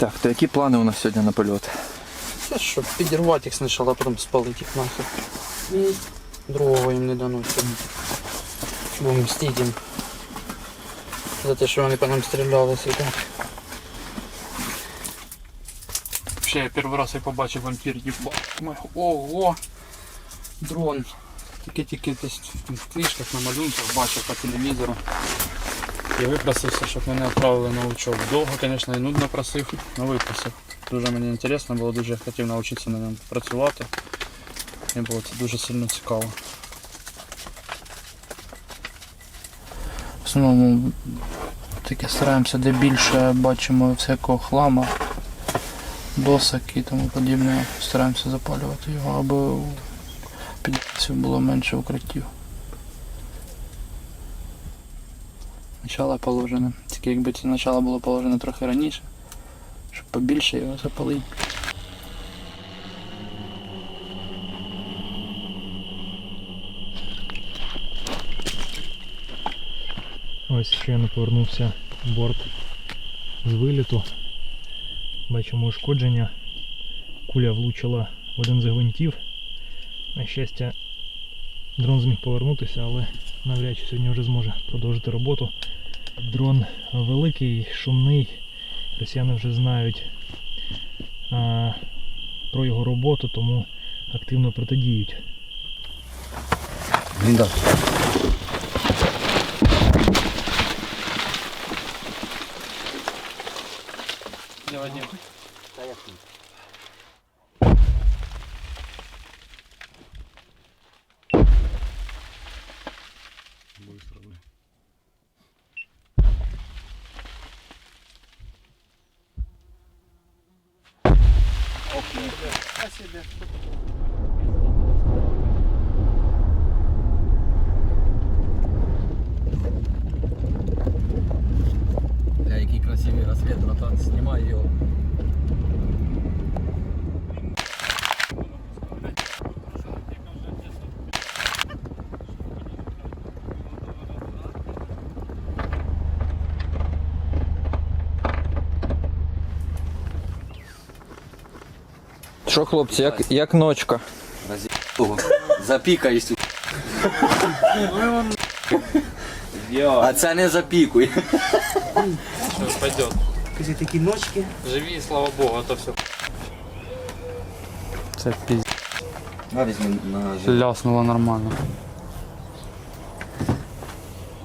Так, то які плани у нас сьогодні на польот? Це щоб підірвати їх спочатку, а потім спалити їх нахер. І другого їм не дано сьогодні. Будемо мстити їм. За те, що вони по нам стріляли сюди. Ще я перший раз як побачив вампір, їбать. Ого! Дрон. Тільки-тільки десь в книжках на малюнках бачив по телевізору. Я випросився, щоб мене відправили на учебу. Довго, звісно, і нудно просив, але випросив. Дуже мені цікаво було, дуже хотів навчитися на ньому працювати. Мені було це дуже сильно цікаво. В основному таке стараємося, де більше бачимо всякого хлама, досок і тому подібне. Стараємося запалювати його, аби у було менше укриттів. Начало положено. Тільки якби це начало було положено трохи раніше, щоб побільше його запалити. Ось щойно повернувся борт з виліту. Бачимо ушкодження. Куля влучила в один з гвинтів. На щастя, дрон зміг повернутися, але навряд чи сьогодні вже зможе продовжити роботу. Дрон великий, шумний. Росіяни вже знають а, про його роботу, тому активно протидіють. Бля, який красивий розсвіт, братан, знімай його. Що, хлопці, як, як ночка? Запікай. А це не запікуй. Все, пойдет. Кажи, такі ночки. Живі, слава Богу, а то все. Це пізд. Ляснуло нормально.